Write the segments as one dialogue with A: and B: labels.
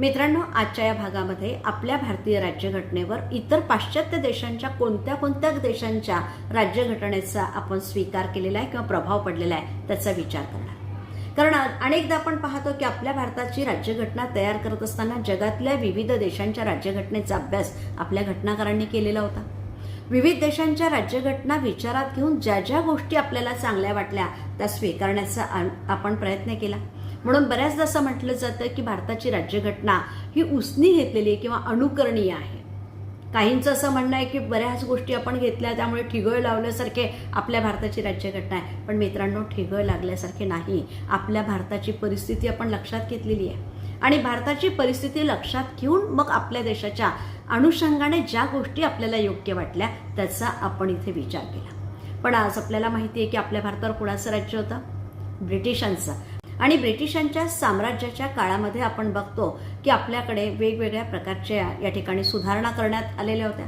A: मित्रांनो आजच्या या भागामध्ये आपल्या भारतीय राज्यघटनेवर इतर पाश्चात्य देशांच्या कोणत्या कोणत्या देशांच्या राज्यघटनेचा आपण स्वीकार केलेला आहे किंवा प्रभाव पडलेला आहे त्याचा विचार करणार. कारण अनेकदा आपण पाहतो की आपल्या भारताची राज्यघटना तयार करत असताना जगातल्या विविध देशांच्या राज्यघटनेचा अभ्यास आपल्या घटनाकारांनी केलेला होता. विविध देशांच्या राज्यघटना विचारात घेऊन ज्या ज्या गोष्टी आपल्याला चांगल्या वाटल्या त्या स्वीकारण्याचा आपण प्रयत्न केला. म्हणून बऱ्याचदा असं म्हटलं जातं की भारताची राज्यघटना ही उसनी घेतलेली आहे किंवा अनुकरणीय आहे. काहींचं असं म्हणणं आहे की बऱ्याच गोष्टी आपण घेतल्या त्यामुळे ठिगळ लावल्यासारखे आपल्या भारताची राज्यघटना आहे. पण मित्रांनो ठिगळ लागल्यासारखे नाही. आपल्या भारताची परिस्थिती आपण लक्षात घेतलेली आहे. आणि भारताची परिस्थिती लक्षात घेऊन मग आपल्या देशाच्या अनुषंगाने ज्या गोष्टी आपल्याला योग्य वाटल्या त्याचा आपण इथे विचार केला. पण आज आपल्याला माहिती आहे की आपल्या भारतावर कुणाचं राज्य होतं? ब्रिटिशांचं. आणि ब्रिटिशांच्या साम्राज्याच्या काळामध्ये आपण बघतो की आपल्याकडे वेगवेगळ्या प्रकारच्या या ठिकाणी सुधारणा करण्यात आलेल्या होत्या.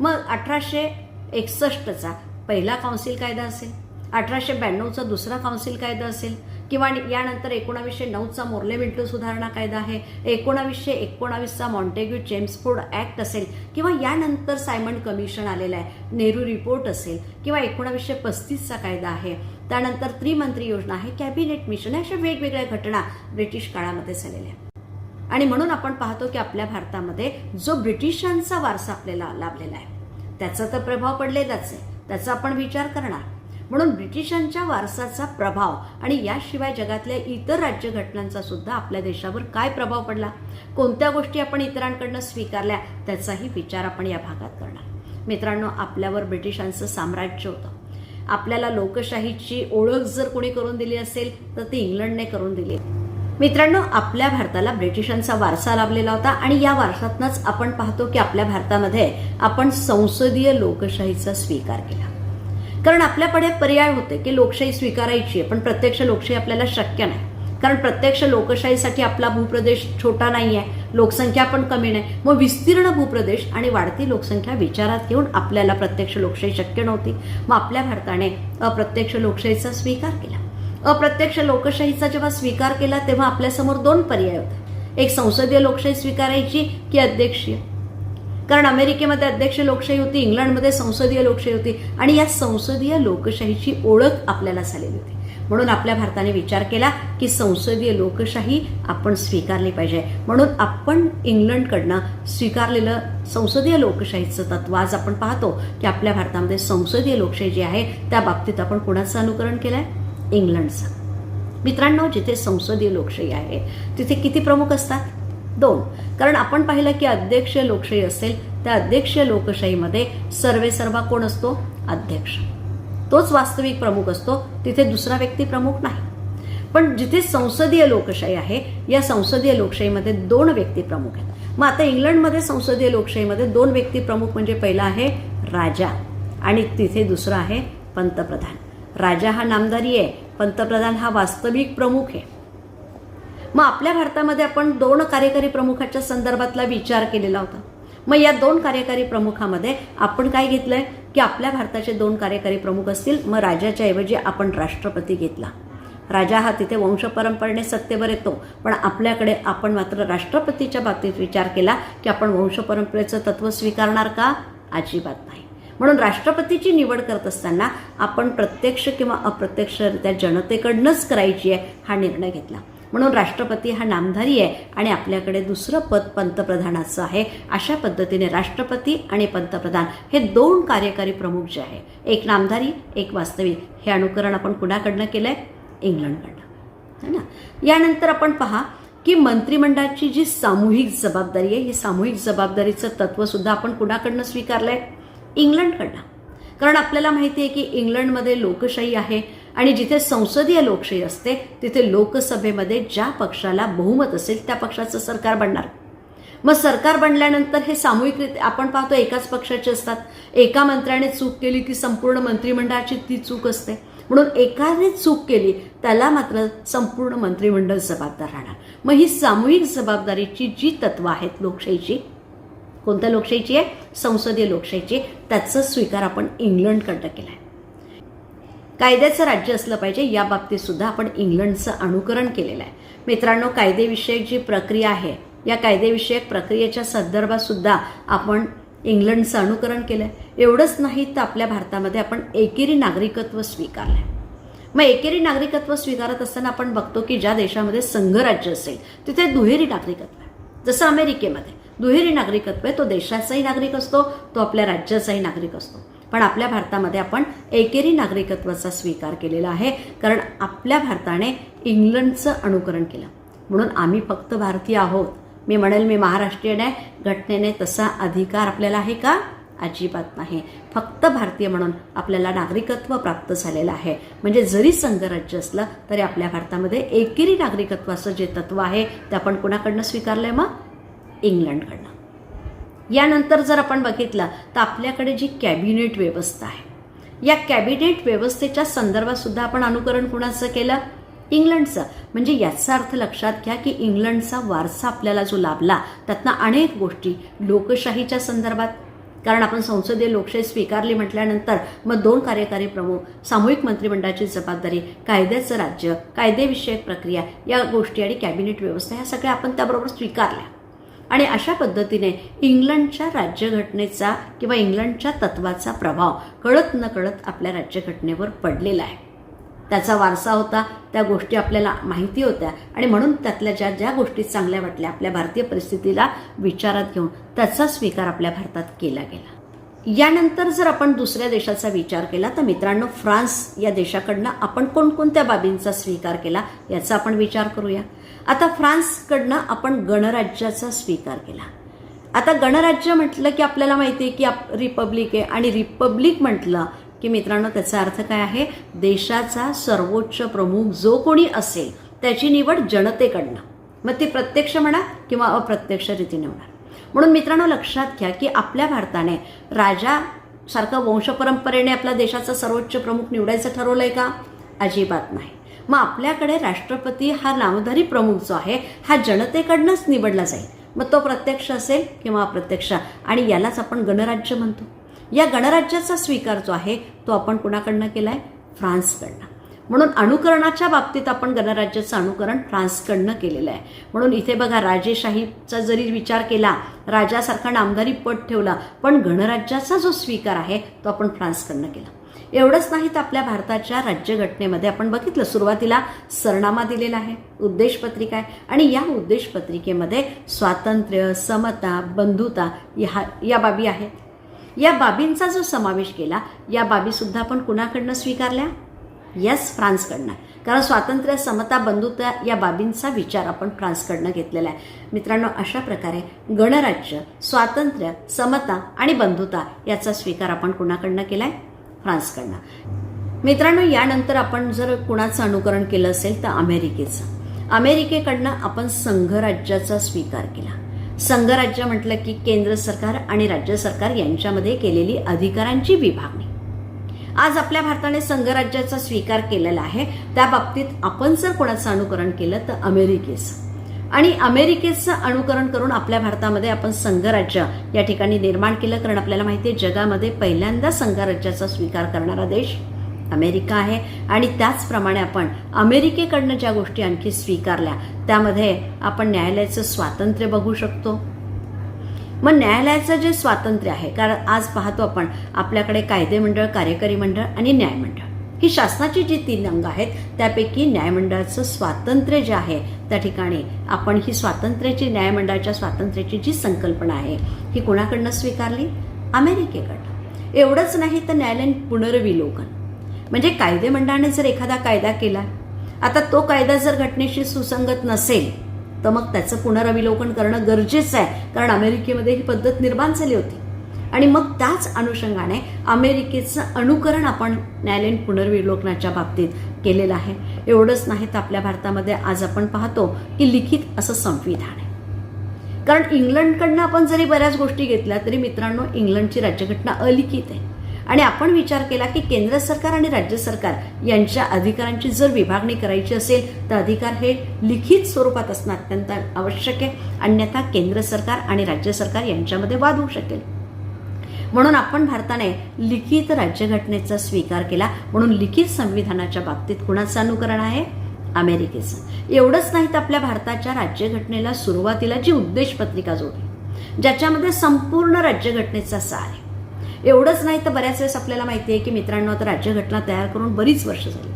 A: मग अठराशे एकसष्टचा पहिला काउन्सिल कायदा असेल अठराशे ब्याण्णवचा दुसरा काउन्सिल कायदा असेल किंवा यानंतर एकोणावीसशे नऊचा मोर्ले मिंटो सुधारणा कायदा आहे एकोणावीसशे एकोणावीसचा मॉन्टेग्यू चेम्सफोर्ड ॲक्ट असेल किंवा यानंतर सायमन कमिशन आलेलं आहे नेहरू रिपोर्ट असेल किंवा एकोणावीसशे पस्तीसचा कायदा आहे. त्यानंतर त्रिमंत्री योजना आहे कॅबिनेट मिशन अशा वेगवेगळ्या घटना ब्रिटिश काळामध्ये झालेल्या आहेत. आणि म्हणून आपण पाहतो की आपल्या भारतामध्ये जो ब्रिटिशांचा वारसा आपल्याला लाभलेला आहे त्याचा तर प्रभाव पडलेलाच आहे. त्याचा आपण विचार करणार. म्हणून ब्रिटिशांच्या वारसाचा प्रभाव आणि याशिवाय जगातल्या इतर राज्यघटनांचा सुद्धा आपल्या देशावर काय प्रभाव पडला? कोणत्या गोष्टी आपण इतरांकडनं स्वीकारल्या? त्याचाही विचार आपण या भागात करणार. मित्रांनो आपल्यावर ब्रिटिशांचं साम्राज्य होतं. आपल्याला लोकशाहीची ओळख जर कोणी करून दिली असेल तर ती इंग्लंडने करून दिली. मित्रांनो आपल्या भारताला ब्रिटिशांचा वारसा लाभलेला होता आणि या वारसातनच आपण पाहतो की आपल्या भारतामध्ये आपण संसदीय लोकशाहीचा स्वीकार केला. कारण आपल्याकडे पर्याय होते की लोकशाही स्वीकारायची आहे पण प्रत्यक्ष लोकशाही आपल्याला शक्य नाही. कारण प्रत्यक्ष लोकशाहीसाठी आपला भूप्रदेश छोटा नाही आहे लोकसंख्या पण कमी नाही. मग विस्तीर्ण भूप्रदेश आणि वाढती लोकसंख्या विचारात घेऊन आपल्याला प्रत्यक्ष लोकशाही शक्य नव्हती. मग आपल्या भारताने अप्रत्यक्ष लोकशाहीचा स्वीकार केला. अप्रत्यक्ष लोकशाहीचा जेव्हा स्वीकार केला तेव्हा आपल्यासमोर दोन पर्याय होते. एक संसदीय लोकशाही स्वीकारायची की अध्यक्षीय? कारण अमेरिकेमध्ये अध्यक्ष लोकशाही होती इंग्लंडमध्ये संसदीय लोकशाही होती आणि या संसदीय लोकशाहीची ओळख आपल्याला झालेली होती. म्हणून आपल्या भारताने विचार केला की संसदीय लोकशाही आपण स्वीकारली पाहिजे. म्हणून आपण इंग्लंडकडनं स्वीकारलेलं संसदीय लोकशाहीचं तत्व आज आपण पाहतो की आपल्या भारतामध्ये संसदीय लोकशाही जी आहे त्या बाबतीत आपण कुणाचं अनुकरण केलं आहे इंग्लंडचं. मित्रांनो जिथे संसदीय लोकशाही आहे तिथे किती प्रमुख असतात? दोन. कारण आपण पाहिलं की अध्यक्षीय लोकशाही असेल त्या अध्यक्षीय लोकशाहीमध्ये सर्वे सर्वा कोण असतो? अध्यक्ष. तोच वास्तविक प्रमुख असतो तिथे दुसरा व्यक्ती प्रमुख नाही. पण जिथे संसदीय लोकशाही आहे या संसदीय लोकशाहीमध्ये दोन व्यक्ती प्रमुख आहेत. मग आता इंग्लंडमध्ये संसदीय लोकशाहीमध्ये दोन व्यक्ती प्रमुख म्हणजे पहिला आहे राजा आणि तिथे दुसरा आहे पंतप्रधान. राजा हा नामदारी आहे पंतप्रधान हा वास्तविक प्रमुख आहे. मग आपल्या भारतामध्ये आपण दोन कार्यकारी प्रमुखाच्या संदर्भातला विचार केलेला होता. मग या दोन कार्यकारी प्रमुखामध्ये आपण काय घेतलंय? की आपल्या भारताचे दोन कार्यकारी प्रमुख असतील मग राजाच्या ऐवजी आपण राष्ट्रपती घेतला. राजा हा तिथे वंशपरंपरेने सत्तेवर येतो पण आपल्याकडे आपण मात्र राष्ट्रपतीच्या बाबतीत विचार केला की आपण वंशपरंपरेचं तत्व स्वीकारणार का? अजिबात नाही. म्हणून राष्ट्रपतीची निवड करत असताना आपण प्रत्यक्ष किंवा अप्रत्यक्षरित्या जनतेकडनंच करायची आहे हा निर्णय घेतला. म्हणून राष्ट्रपती हा नामधारी आहे आणि आपल्याकडे दुसरं पद पंतप्रधानाचं आहे. अशा पद्धतीने राष्ट्रपती आणि पंतप्रधान हे दोन कार्यकारी प्रमुख जे आहे एक नामधारी एक वास्तविक हे अनुकरण आपण कुणाकडनं केलं आहे इंग्लंडकडनं. है ना? यानंतर आपण पहा की मंत्रिमंडळाची जी सामूहिक जबाबदारी आहे ही सामूहिक जबाबदारीचं तत्त्वसुद्धा आपण कुणाकडनं स्वीकारलं आहे इंग्लंडकडनं. कारण आपल्याला माहिती आहे की इंग्लंडमध्ये लोकशाही आहे आणि जिथे संसदीय लोकशाही असते तिथे लोकसभेमध्ये ज्या पक्षाला बहुमत असेल त्या पक्षाचं सरकार बनणार. मग सरकार बनल्यानंतर हे सामूहिकरित्या आपण पाहतो एकाच पक्षाचे असतात. एका मंत्र्याने चूक केली की संपूर्ण मंत्रिमंडळाची ती चूक असते. म्हणून एकाने चूक केली त्याला मात्र संपूर्ण मंत्रिमंडळ जबाबदार राहणार. मग ही सामूहिक जबाबदारीची जी तत्व आहेत लोकशाहीची कोणत्या लोकशाहीची आहे? संसदीय लोकशाहीची. त्याचा स्वीकार आपण इंग्लंडकडनं केला आहे कायद्याचं राज्य असलं पाहिजे या बाबतीत सुद्धा आपण इंग्लंडचं अनुकरण केलेलं आहे. मित्रांनो कायदेविषयक जी प्रक्रिया आहे या कायदेविषयक प्रक्रियेच्या संदर्भात सुद्धा आपण इंग्लंडचं अनुकरण केलं आहे एवढंच नाही तर आपल्या भारतामध्ये आपण एकेरी नागरिकत्व स्वीकारलं आहे मग एकेरी नागरिकत्व स्वीकारत असताना आपण बघतो की ज्या देशामध्ये संघराज्य असेल तिथे दुहेरी नागरिकत्व आहे. जसं अमेरिकेमध्ये दुहेरी नागरिकत्व आहे तो देशाचाही नागरिक असतो तो आपल्या राज्याचाही नागरिक असतो. पण आपल्या भारतामध्ये आपण एकेरी नागरिकत्वाचा स्वीकार केलेला आहे कारण आपल्या भारताने इंग्लंडचं अनुकरण केलं. म्हणून आम्ही फक्त भारतीय आहोत. मी म्हणेल मी महाराष्ट्रीयन आहे घटनेने तसा अधिकार आपल्याला आहे का? अजिबात नाही. फक्त भारतीय म्हणून आपल्याला नागरिकत्व प्राप्त झालेलं आहे. म्हणजे जरी संघराज्य असलं तरी आपल्या भारतामध्ये एकेरी नागरिकत्वाचं जे तत्व आहे ते आपण कुणाकडनं आहे मग? इंग्लंडकडनं. यानंतर जर आपण बघितलं तर आपल्याकडे जी कॅबिनेट व्यवस्था आहे या कॅबिनेट व्यवस्थेच्या संदर्भातसुद्धा आपण अनुकरण कुणाचं केलं? इंग्लंडचं. म्हणजे याचा अर्थ लक्षात घ्या की इंग्लंडचा वारसा आपल्याला जो लाभला त्यातनं अनेक गोष्टी लोकशाहीच्या संदर्भात. कारण आपण संसदीय लोकशाही स्वीकारली म्हटल्यानंतर मग दोन कार्यकारी प्रमुख सामूहिक मंत्रिमंडळाची जबाबदारी कायद्याचं राज्य कायदेविषयक प्रक्रिया या गोष्टी आणि कॅबिनेट व्यवस्था ह्या सगळ्या आपण त्याबरोबर स्वीकारल्या. आणि अशा पद्धतीने इंग्लंडच्या राज्यघटनेचा किंवा इंग्लंडच्या तत्वाचा प्रभाव कळत न कळत आपल्या राज्यघटनेवर पडलेला आहे. त्याचा वारसा होता त्या गोष्टी आपल्याला माहिती होत्या आणि म्हणून त्यातल्या ज्या ज्या गोष्टी चांगल्या वाटल्या आपल्या भारतीय परिस्थितीला विचारात घेऊन त्याचा स्वीकार आपल्या भारतात केला गेला. यानंतर जर आपण दुसऱ्या देशाचा विचार केला तर मित्रांनो फ्रान्स या देशाकडनं आपण कोणकोणत्या बाबींचा स्वीकार केला याचा आपण विचार करूया. आता फ्रान्सकडनं आपण गणराज्याचा स्वीकार केला. आता गणराज्य म्हटलं की आपल्याला माहिती आहे की आप रिपब्लिक आहे आणि रिपब्लिक म्हटलं की मित्रांनो त्याचा अर्थ काय आहे? देशाचा सर्वोच्च प्रमुख जो कोणी असेल त्याची निवड जनतेकडनं. मग ती प्रत्यक्ष म्हणा किंवा अप्रत्यक्ष रीतीने होणार. म्हणून मित्रांनो लक्षात घ्या की आपल्या भारताने राजा सारखं वंशपरंपरेने आपल्या देशाचा सर्वोच्च प्रमुख निवडायचं ठरवलं आहे का? अजिबात नाही. मग आपल्याकडे राष्ट्रपती हा नामधारी प्रमुख जो आहे हा जनतेकडनंच निवडला जाईल. मग तो प्रत्यक्ष असेल किंवा अप्रत्यक्ष? आणि यालाच आपण गणराज्य म्हणतो. या गणराज्याचा स्वीकार जो आहे तो आपण कुणाकडनं आहे फ्रान्सकडनं. म्हणून अनुकरणाच्या बाबतीत आपण गणराज्याचं अनुकरण फ्रान्सकडनं केलेलं आहे. म्हणून इथे बघा राजेशाहीचा जरी विचार केला राजासारखा नामदारी पट ठेवला पण गणराज्याचा जो स्वीकार आहे तो आपण फ्रान्सकडनं केला. एवढंच नाही तर आपल्या भारताच्या राज्यघटनेमध्ये आपण बघितलं सुरुवातीला सरनामा दिलेला आहे उद्देशपत्रिका आहे. आणि या उद्देशपत्रिकेमध्ये स्वातंत्र्य समता बंधुता ह्या या बाबी आहेत. या बाबींचा जो समावेश केला या बाबीसुद्धा आपण कुणाकडनं स्वीकारल्या? येस फ्रान्सकडनं. कारण स्वातंत्र्य समता बंधुता या बाबींचा विचार आपण फ्रान्सकडनं घेतलेला आहे. मित्रांनो अशा प्रकारे गणराज्य स्वातंत्र्य समता आणि बंधुता याचा स्वीकार आपण कुणाकडनं आहे फ्रान्सकडनं मित्रांनो यानंतर आपण जर कुणाचं अनुकरण केलं असेल तर अमेरिकेचं. अमेरिकेकडनं आपण संघराज्याचा स्वीकार केला. संघराज्य म्हटलं की केंद्र सरकार आणि राज्य सरकार यांच्यामध्ये केलेली अधिकारांची विभागणी. आज आपल्या भारताने संघराज्याचा स्वीकार केलेला आहे. त्या बाबतीत आपण जर कोणाचं अनुकरण केलं तर अमेरिकेचं. आणि अमेरिकेचं अनुकरण करून आपल्या भारतामध्ये आपण संघराज्य या ठिकाणी निर्माण केलं कारण आपल्याला माहिती आहे जगामध्ये पहिल्यांदा संघराज्याचा स्वीकार करणारा देश अमेरिका आहे. आणि त्याचप्रमाणे आपण अमेरिकेकडनं ज्या गोष्टी आणखी स्वीकारल्या त्यामध्ये आपण न्यायालयाचं स्वातंत्र्य बघू शकतो. मग न्यायालयाचं जे स्वातंत्र्य आहे कारण आज पाहतो आपण आपल्याकडे कायदे मंडळ कार्यकारी मंडळ आणि न्यायमंडळ. ही शासनाची जी तीन अंग आहेत त्यापैकी न्यायमंडळाचं स्वातंत्र्य जे आहे त्या ठिकाणी आपण ही स्वातंत्र्याची न्यायमंडळाच्या स्वातंत्र्याची जी संकल्पना आहे ही कोणाकडनं स्वीकारली? अमेरिकेकडनं. एवढंच नाही तर न्यायालयीन पुनर्विलोकन. म्हणजे कायदे मंडळाने जर एखादा कायदा केला आता तो कायदा जर घटनेशी सुसंगत नसेल तर मग त्याचं पुनरविलोकन करणं गरजेचं आहे कारण अमेरिकेमध्ये ही पद्धत निर्माण झाली होती. आणि मग त्याच अनुषंगाने अमेरिकेचं अनुकरण आपण न्यायालयीन पुनर्विलोकनाच्या बाबतीत केलेलं आहे. एवढंच नाही तर आपल्या भारतामध्ये आज आपण पाहतो की लिखित असं संविधान आहे. कारण इंग्लंडकडनं आपण जरी बऱ्याच गोष्टी घेतल्या तरी मित्रांनो इंग्लंडची राज्यघटना अलिखित आहे. आणि आपण विचार केला की केंद्र सरकार आणि राज्य सरकार यांच्या अधिकारांची जर विभागणी करायची असेल तर अधिकार हे लिखित स्वरूपात असणं अत्यंत आवश्यक आहे. अन्यथा केंद्र सरकार आणि राज्य सरकार यांच्यामध्ये वाद होऊ शकेल. म्हणून आपण भारताने लिखित राज्यघटनेचा स्वीकार केला. म्हणून लिखित संविधानाच्या बाबतीत कुणाचं अनुकरण आहे? अमेरिकेचं. एवढंच नाही तर आपल्या भारताच्या राज्यघटनेला सुरुवातीला जी उद्देश पत्रिका जोडली ज्याच्यामध्ये संपूर्ण राज्यघटनेचा सार आहे. एवढंच नाही तर बऱ्याच वेळेस आपल्याला माहिती आहे की मित्रांनो आता राज्यघटना तयार करून बरीच वर्ष झाली.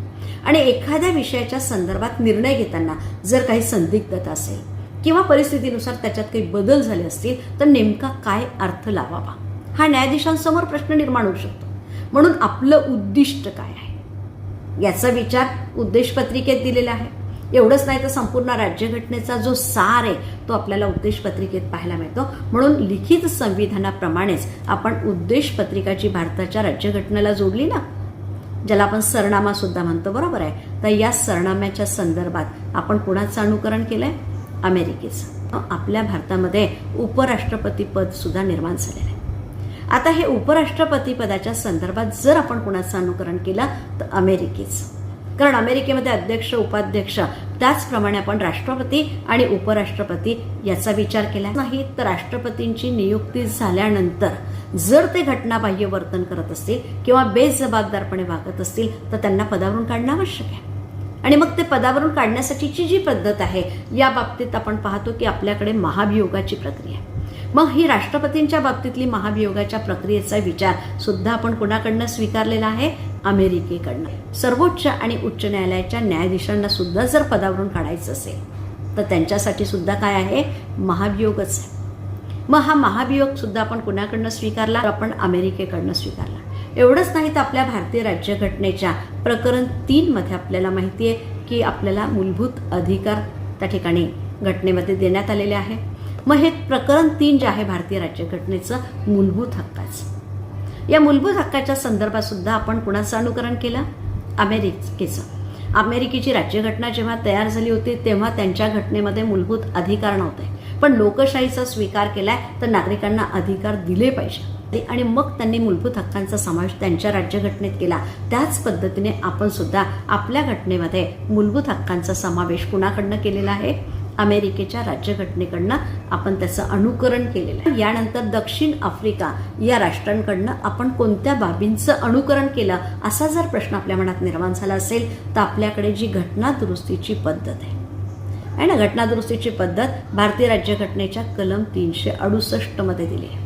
A: आणि एखाद्या विषयाच्या संदर्भात निर्णय घेताना जर काही संदिग्धता असेल किंवा परिस्थितीनुसार त्याच्यात काही बदल झाले असतील तर नेमका काय अर्थ लावावा? हा न्यायाधीशांसमोर प्रश्न निर्माण होऊ शकतो. म्हणून आपलं उद्दिष्ट काय आहे? याचा विचार उद्देशपत्रिकेत दिलेला आहे. एवढंच नाही तर संपूर्ण राज्यघटनेचा जो सार आहे तो आपल्याला उद्देशपत्रिकेत पाहायला मिळतो. म्हणून लिखित संविधानाप्रमाणेच आपण उद्देशपत्रिकाची भारताच्या राज्यघटनेला जोडली ना? ज्याला आपण सरनामा सुद्धा म्हणतो बरोबर आहे? तर या सरनाम्याच्या संदर्भात आपण कुणाचं अनुकरण केलंय? अमेरिकेचं. आपल्या भारतामध्ये उपराष्ट्रपती पद सुद्धा निर्माण झालेलं आहे. आता हे उपराष्ट्रपती पदाच्या संदर्भात जर आपण कुणाचं अनुकरण केलं तर अमेरिकेचं. कारण अमेरिकेमध्ये अध्यक्ष उपाध्यक्ष त्याचप्रमाणे आपण राष्ट्रपती आणि उपराष्ट्रपती याचा विचार केला नाही तर राष्ट्रपतींची नियुक्ती झाल्यानंतर जर ते घटनाबाह्य वर्तन करत असतील किंवा बेजबाबदारपणे वागत असतील तर त्यांना पदावरून काढणं आवश्यक आहे. आणि मग ते पदावरून काढण्यासाठीची जी पद्धत आहे या बाबतीत आपण पाहतो की आपल्याकडे महाभियोगाची प्रक्रिया आहे. मग ही राष्ट्रपतींच्या बाबतीतली महाभियोगाच्या प्रक्रियेचा विचार सुद्धा आपण कुणाकडनं स्वीकारलेला आहे? अमेरिकेकडनं. सर्वोच्च आणि उच्च न्यायालयाच्या न्यायाधीशांना सुद्धा जर पदावरून काढायचं असेल तर त्यांच्यासाठी सुद्धा काय आहे? महाभियोगच आहे. मग हा महाभियोग सुद्धा आपण कुणाकडनं स्वीकारला? आपण अमेरिकेकडनं स्वीकारला. एवढंच नाही तर आपल्या भारतीय राज्यघटनेच्या प्रकरण तीनमध्ये आपल्याला माहिती आहे की आपल्याला मूलभूत अधिकार त्या ठिकाणी घटनेमध्ये देण्यात आलेले आहे. मग हे प्रकरण तीन जे आहे भारतीय राज्यघटनेचं मूलभूत हक्काचं. या मूलभूत हक्काच्या संदर्भातसुद्धा आपण कुणाचं अनुकरण केलं? अमेरिकेचं. अमेरिकेची राज्यघटना जेव्हा तयार झाली होती तेव्हा त्यांच्या घटनेमध्ये मूलभूत अधिकार नव्हते. पण लोकशाहीचा स्वीकार केलाय तर नागरिकांना अधिकार दिले पाहिजे. आणि मग त्यांनी मूलभूत हक्कांचा समावेश त्यांच्या राज्यघटनेत केला. त्याच पद्धतीने आपण सुद्धा आपल्या घटनेमध्ये मूलभूत हक्कांचा समावेश कुणाकडनं केलेला आहे? अमेरिकेच्या राज्यघटनेकडनं आपण त्याचं अनुकरण केलेलं आहे. यानंतर दक्षिण आफ्रिका या राष्ट्रांकडनं आपण कोणत्या बाबींचं अनुकरण केलं असा जर प्रश्न आपल्या मनात निर्माण झाला असेल तर आपल्याकडे जी घटना दुरुस्तीची पद्धत आहे. आहे ना? घटना दुरुस्तीची पद्धत भारतीय राज्यघटनेच्या कलम तीनशे अडुसष्टमध्ये दिली आहे.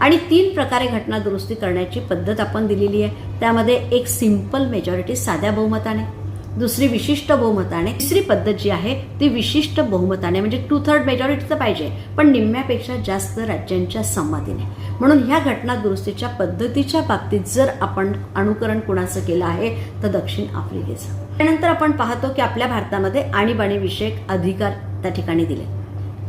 A: आणि तीन प्रकारे घटना दुरुस्ती करण्याची पद्धत आपण दिलेली आहे. त्यामध्ये एक सिंपल मेजॉरिटी साध्या बहुमताने. दुसरी विशिष्ट बहुमताने तिसरी पद्धत जी आहे ती विशिष्ट बहुमताने म्हणजे टू थर्ड मेजॉरिटीचं पाहिजे पण निम्म्यापेक्षा जास्त राज्यांच्या संमतीने. म्हणून ह्या घटना दुरुस्तीच्या पद्धतीच्या बाबतीत जर आपण अनुकरण कुणाचं केलं आहे तर दक्षिण आफ्रिकेचं. त्यानंतर आपण पाहतो की आपल्या भारतामध्ये आणीबाणीविषयक अधिकार त्या ठिकाणी दिले.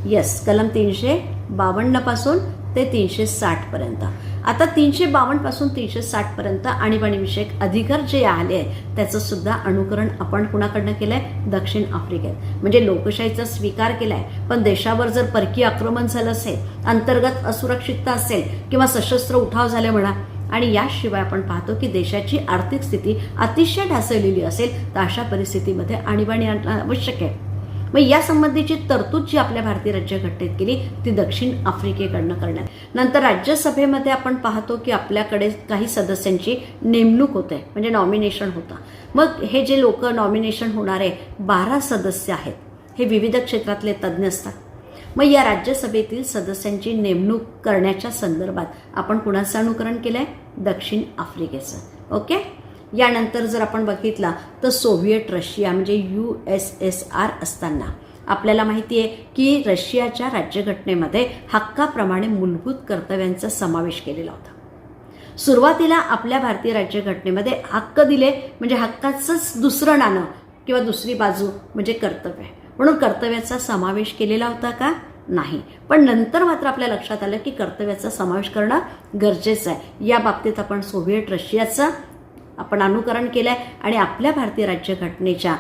A: येस कलम तीनशे बावन्नपासून ते तीनशे साठ पर्यंत. आता तीनशे बावन्नपासून तीनशे साठपर्यंत आणीबाणीविषयक विषयक अधिकार जे आले आहेत त्याचं सुद्धा अनुकरण आपण कुणाकडनं केलं आहे दक्षिण आफ्रिकेत. म्हणजे लोकशाहीचा स्वीकार केला आहे पण देशावर जर परकीय आक्रमण झालं असेल अंतर्गत असुरक्षितता असेल किंवा सशस्त्र उठाव झाले म्हणा आणि याशिवाय आपण पाहतो की देशाची आर्थिक स्थिती अतिशय ढासळलेली असेल तर अशा परिस्थितीमध्ये आणीबाणी आणणं आवश्यक आहे. मग या संबंधीची तरतूद जी आपल्या भारतीय राज्यघटनेत केली ती दक्षिण आफ्रिकेकडनं करण्यात. नंतर राज्यसभेमध्ये आपण पाहतो की आपल्याकडे काही सदस्यांची नेमणूक होते म्हणजे नॉमिनेशन होतं. मग हे जे लोक नॉमिनेशन होणारे बारा सदस्य आहेत हे विविध क्षेत्रातले तज्ज्ञ असतात. मग या राज्यसभेतील सदस्यांची नेमणूक करण्याच्या संदर्भात आपण कुणाचं अनुकरण केलं आहे दक्षिण आफ्रिकेचं. ओके? यानंतर जर आपण बघितला तर सोव्हिएट रशिया म्हणजे यू एस एस आर असताना. आपल्याला माहिती आहे की रशियाच्या राज्यघटनेमध्ये हक्काप्रमाणे मूलभूत कर्तव्यांचा समावेश केलेला होता. सुरुवातीला आपल्या भारतीय राज्यघटनेमध्ये हक्क दिले म्हणजे हक्काचंच दुसरं नाणं किंवा दुसरी बाजू म्हणजे कर्तव्य. म्हणून कर्तव्याचा समावेश केलेला होता का? नाही. पण नंतर मात्र आपल्या लक्षात आलं की कर्तव्याचा समावेश करणं गरजेचं आहे. या बाबतीत आपण सोव्हिएट रशियाचा आपण अनुकरण केलं आहे आणि आपल्या भारतीय राज्यघटनेच्या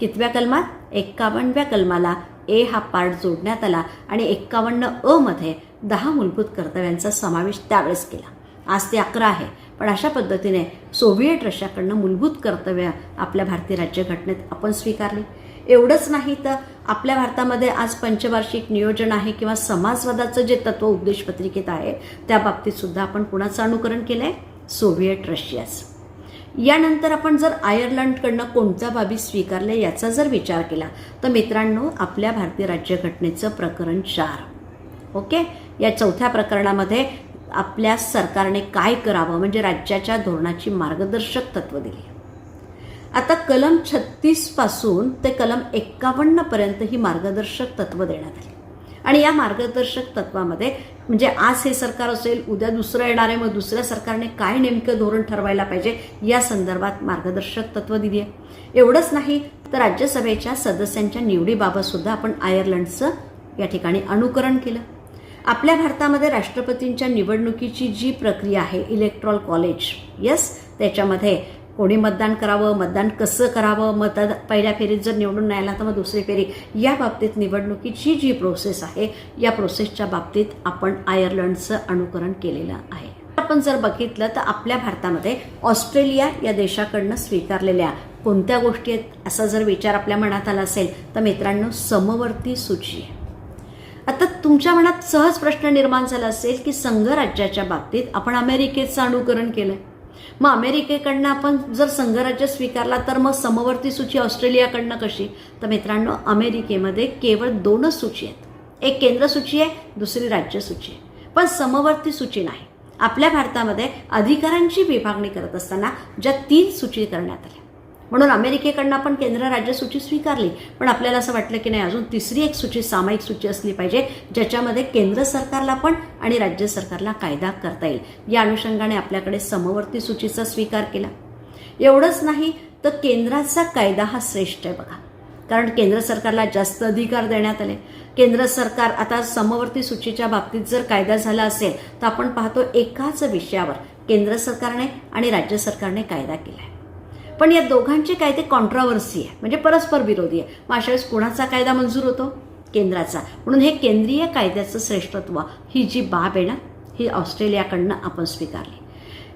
A: कितव्या कलमात? एक्कावन्नव्या कलमाला ए हा पार्ट जोडण्यात आला आणि एक्कावन्न अ मध्ये दहा मूलभूत कर्तव्यांचा समावेश त्यावेळेस केला. आज ते अकरा आहे. पण अशा पद्धतीने सोव्हिएट रशियाकडनं मूलभूत कर्तव्य आपल्या भारतीय राज्यघटनेत आपण स्वीकारली. एवढंच नाही तर आपल्या भारतामध्ये आज पंचवार्षिक नियोजन आहे किंवा समाजवादाचं जे तत्व उद्देश पत्रिकेत आहे त्या बाबतीत सुद्धा आपण कुणाचं अनुकरण केलं आहे सोव्हिएट रशियाचं. यानंतर आपण जर आयर्लंडकडनं कोणत्या बाबी स्वीकारल्या याचा जर विचार केला तर मित्रांनो आपल्या भारतीय राज्यघटनेचं प्रकरण चार. ओके? या चौथ्या प्रकरणामध्ये आपल्या सरकारने काय करावं म्हणजे राज्याच्या धोरणाची मार्गदर्शक तत्व दिली. आता कलम छत्तीसपासून ते कलम एक्कावन्नपर्यंत ही मार्गदर्शक तत्व देण्यात आली. आणि या मार्गदर्शक तत्वामध्ये म्हणजे आज हे सरकार असेल उद्या दुसरं येणार आहे मग दुसऱ्या सरकारने काय नेमकं धोरण ठरवायला पाहिजे या संदर्भात मार्गदर्शक तत्व दिली आहे. एवढंच नाही तर राज्यसभेच्या सदस्यांच्या निवडीबाबत सुद्धा आपण आयर्लंडचं या ठिकाणी अनुकरण केलं. आपल्या भारतामध्ये राष्ट्रपतींच्या निवडणुकीची जी प्रक्रिया आहे इलेक्ट्रॉल कॉलेज यस त्याच्यामध्ये कोणी मतदान करावं मतदान कसं करावं? मतदान पहिल्या फेरीत जर निवडून नाही आला तर मग दुसरी फेरी. या बाबतीत निवडणुकीची जी प्रोसेस आहे या प्रोसेसच्या बाबतीत आपण आयर्लंडचं अनुकरण केलेलं आहे. आपण जर बघितलं तर आपल्या भारतामध्ये ऑस्ट्रेलिया या देशाकडनं स्वीकारलेल्या कोणत्या गोष्टी आहेत? असा जर विचार आपल्या मनात आला असेल तर मित्रांनो समवर्ती सूची आहे. आता तुमच्या मनात सहज प्रश्न निर्माण झाला असेल की संघराज्याच्या बाबतीत आपण अमेरिकेचं अनुकरण केलं. मग अमेरिकेकडनं आपण जर संघराज्य स्वीकारला तर मग समवर्ती सूची ऑस्ट्रेलियाकडनं कशी? तर मित्रांनो अमेरिकेमध्ये केवळ दोनच सूची आहेत. एक केंद्र सूची आहे दुसरी राज्य सूची आहे. पण समवर्ती सूची नाही. आपल्या भारतामध्ये अधिकारांची विभागणी करत असताना ज्या तीन सूची करण्यात आल्या म्हणून अमेरिकेकडनं आपण केंद्र राज्य सूची स्वीकारली. पण आपल्याला असं वाटलं की नाही अजून तिसरी एक सूची सामायिक सूची असली पाहिजे ज्याच्यामध्ये केंद्र सरकारला पण आणि राज्य सरकारला कायदा करता येईल. या अनुषंगाने आपल्याकडे समवर्ती सूचीचा स्वीकार केला. एवढंच नाही तर केंद्राचा कायदा हा श्रेष्ठ आहे बघा. कारण केंद्र सरकारला जास्त अधिकार देण्यात आले. केंद्र सरकार आता समवर्ती सूचीच्या बाबतीत जर कायदा झाला असेल तर आपण पाहतो एकाच विषयावर केंद्र सरकारने आणि राज्य सरकारने कायदा केला आहे पण या दोघांचे कायदे कॉन्ट्रावर्सी आहे. म्हणजे परस्पर विरोधी आहे. मग अशा वेळेस कुणाचा कायदा मंजूर होतो? केंद्राचा. म्हणून हे केंद्रीय कायद्याचं श्रेष्ठत्व ही जी बाब आहे ना ही ऑस्ट्रेलियाकडनं आपण स्वीकारली.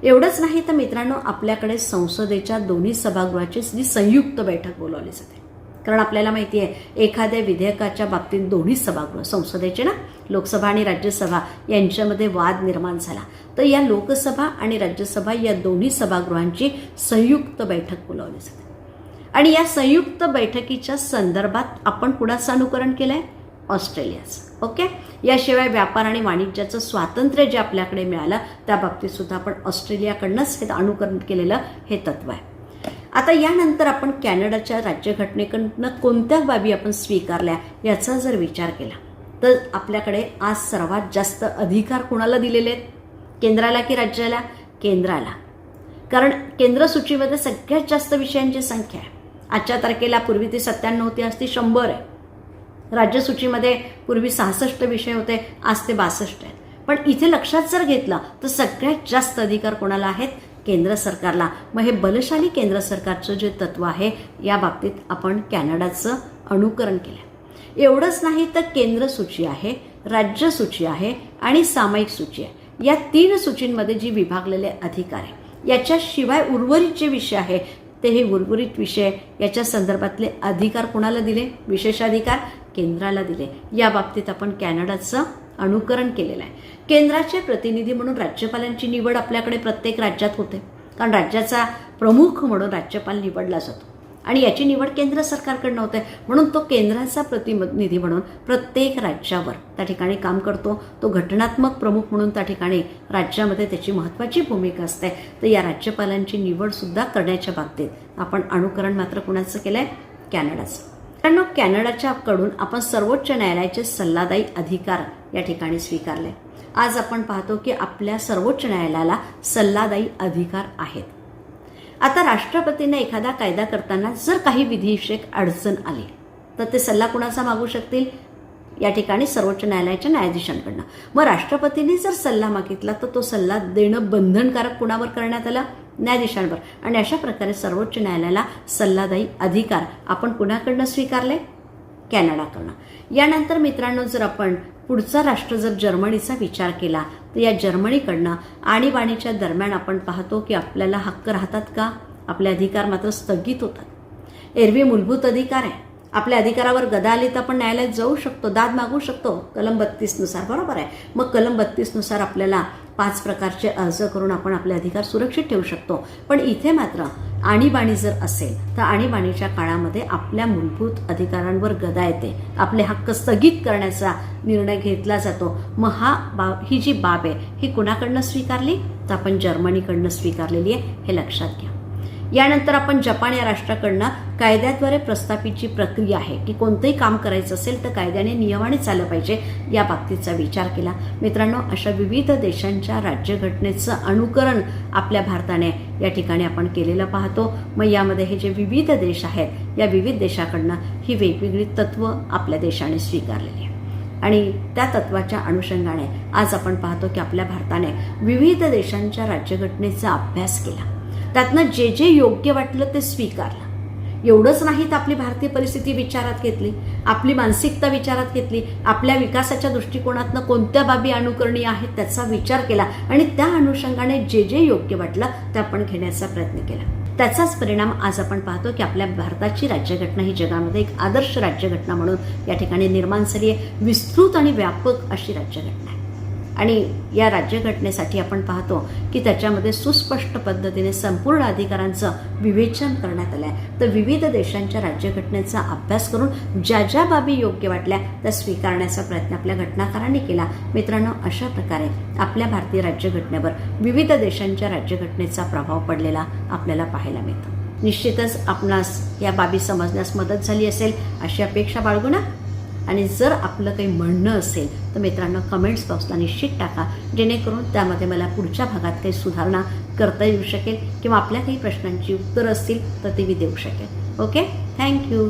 A: एवढंच नाही तर मित्रांनो आपल्याकडे संसदेच्या दोन्ही सभागृहाची जी संयुक्त बैठक बोलावली जाते. कारण आपल्याला माहिती आहे एखाद्या विधेयकाच्या बाबतीत दोन्ही सभागृह संसदेचे ना लोकसभा आणि राज्यसभा यांच्यामध्ये वाद निर्माण झाला. तर या लोकसभा आणि राज्यसभा या दोन्ही सभागृहांची संयुक्त बैठक बोलावली जाते. आणि या संयुक्त बैठकीच्या संदर्भात आपण कुणाचं अनुकरण केलं आहे ऑस्ट्रेलियाचं. ओके? याशिवाय व्यापार आणि वाणिज्याचं स्वातंत्र्य जे आपल्याकडे मिळालं त्या बाबतीत सुद्धा आपण ऑस्ट्रेलियाकडनंच हे अनुकरण केलेलं हे तत्व आहे. आता यानंतर आपण कॅनडाच्या राज्यघटनेकडनं कोणत्या बाबी आपण स्वीकारल्या याचा जर विचार केला तर आपल्याकडे आज सर्वात जास्त अधिकार कुणाला दिलेले आहेत? केंद्राला की राज्याला? केंद्राला. कारण केंद्र सूचीमध्ये सगळ्यात जास्त विषयांची संख्या आहे. आजच्या तारखेला पूर्वी ती सत्त्याण्णव होती आज ती शंभर आहे. राज्यसूचीमध्ये पूर्वी सहासष्ट विषय होते आज ते बासष्ट आहेत. पण इथे लक्षात जर घेतलं तर सगळ्यात जास्त अधिकार कोणाला आहेत? केंद्र सरकारला. मग हे बलशाली केंद्र सरकारचं जे तत्व आहे या बाबतीत आपण कॅनडाचं अनुकरण केलं. एवढंच नाही तर केंद्र सूची आहे राज्य सूची आहे आणि सामायिक सूची आहे. या तीन सूचींमध्ये जी विभागलेले अधिकार आहे याच्याशिवाय उर्वरित जे विषय आहे ते हे उर्वरित विषय याच्या संदर्भातले अधिकार कोणाला दिले? विशेषाधिकार केंद्राला दिले. या बाबतीत आपण कॅनडाचं अनुकरण केलेलं आहे. केंद्राचे प्रतिनिधी म्हणून राज्यपालांची निवड आपल्याकडे प्रत्येक राज्यात होते. कारण राज्याचा प्रमुख म्हणून राज्यपाल निवडला जातो. आणि याची निवड केंद्र सरकारकडनं होते. म्हणून तो केंद्राचा प्रतिनिधी म्हणून प्रत्येक राज्यावर त्या ठिकाणी काम करतो. तो घटनात्मक प्रमुख म्हणून त्या ठिकाणी राज्यामध्ये त्याची महत्त्वाची भूमिका असते. तर या राज्यपालांची निवडसुद्धा करण्याच्या बाबतीत आपण अनुकरण मात्र कुणाचं केलं आहे कॅनडाचं. कारण कॅनडाच्या कडून आपण सर्वोच्च न्यायालयाचे सल्लादायी अधिकार या ठिकाणी स्वीकारले. आज आपण पाहतो की आपल्या सर्वोच्च न्यायालयाला सल्लादायी अधिकार आहेत. आता राष्ट्रपतींना एखादा कायदा करताना जर काही विधिविषयक अडचण आली तर ते सल्ला कुणाचा मागू शकतील? या ठिकाणी सर्वोच्च न्यायालयाच्या न्यायाधीशांकडनं. मग राष्ट्रपतींनी जर सल्ला मागितला तर तो सल्ला देणं बंधनकारक कुणावर करण्यात आलं? न्यायाधीशांवर. आणि अशा प्रकारे सर्वोच्च न्यायालयाला सल्लादायी अधिकार आपण कुणाकडनं स्वीकारले? कॅनडाकडनं. यानंतर मित्रांनो जर आपण पुढचा राष्ट्र जर जर्मनीचा विचार केला तर या जर्मनीकडनं आणीबाणीच्या दरम्यान आपण पाहतो की आपल्याला हक्क राहतात का? आपले अधिकार मात्र स्थगित होतात. एरवी मूलभूत अधिकार आहे. आपल्या अधिकारावर गदा आली तर आपण न्यायालयात जाऊ शकतो दाद मागू शकतो. कलम बत्तीसनुसार बरोबर आहे. मग कलम बत्तीसनुसार आपल्याला पाच प्रकारचे अर्ज करून आपण आपले अधिकार सुरक्षित ठेवू शकतो. पण इथे मात्र आणीबाणी जर असेल तर आणीबाणीच्या काळामध्ये आपल्या मूलभूत अधिकारांवर गदा येते. आपले हक्क स्थगित करण्याचा निर्णय घेतला जातो. मग हा बाब ही जी बाब आहे ही कुणाकडनं स्वीकारली? तर आपण जर्मनीकडनं स्वीकारलेली आहे हे लक्षात घ्या. यानंतर आपण जपान या राष्ट्राकडनं कायद्याद्वारे प्रस्थापित जी प्रक्रिया आहे. की कोणतंही काम करायचं असेल तर कायद्याने नियमाने चाललं पाहिजे या बाबतीचा विचार केला. मित्रांनो अशा विविध देशांच्या राज्यघटनेचं अनुकरण आपल्या भारताने या ठिकाणी आपण केलेलं पाहतो. मग यामध्ये हे जे विविध देश आहेत या विविध देशाकडनं ही वेगवेगळी तत्व आपल्या देशाने स्वीकारलेली आहे आणि त्या तत्वाच्या अनुषंगाने आज आपण पाहतो की आपल्या भारताने विविध देशांच्या राज्यघटनेचा अभ्यास केला. त्यातनं जे जे योग्य वाटलं ते स्वीकारलं. एवढंच नाही तर आपली भारतीय परिस्थिती विचारात घेतली आपली मानसिकता विचारात घेतली आपल्या विकासाच्या दृष्टिकोनातनं कोणत्या बाबी अनुकरणीय आहेत त्याचा विचार केला आणि त्या अनुषंगाने जे जे योग्य वाटलं ते आपण घेण्याचा प्रयत्न केला. त्याचाच परिणाम आज आपण पाहतो की आपल्या भारताची राज्यघटना ही जगामध्ये एक आदर्श राज्यघटना म्हणून या ठिकाणी निर्माण झाली आहे. विस्तृत आणि व्यापक अशी राज्यघटना आहे. आणि या राज्यघटनेसाठी आपण पाहतो की त्याच्यामध्ये सुस्पष्ट पद्धतीने संपूर्ण अधिकारांचं विवेचन करण्यात आलं आहे तर विविध देशांच्या राज्यघटनेचा अभ्यास करून ज्या ज्या बाबी योग्य वाटल्या त्या स्वीकारण्याचा प्रयत्न आपल्या घटनाकारांनी केला. मित्रांनो अशा प्रकारे आपल्या भारतीय राज्यघटनेवर विविध देशांच्या राज्यघटनेचा प्रभाव पडलेला आपल्याला पाहायला मिळतो. निश्चितच आपणास या बाबी समजण्यास मदत झाली असेल अशी अपेक्षा बाळगू ना? आणि जर आपलं काही म्हणणं असेल तर मित्रांनो कमेंट्स बॉक्सला निश्चित टाका. जेणेकरून त्यामध्ये मला पुढच्या भागात काही सुधारणा करता येऊ शकेल किंवा आपल्या काही प्रश्नांची उत्तरं असतील तर ती मी देऊ शकेल. Okay thank you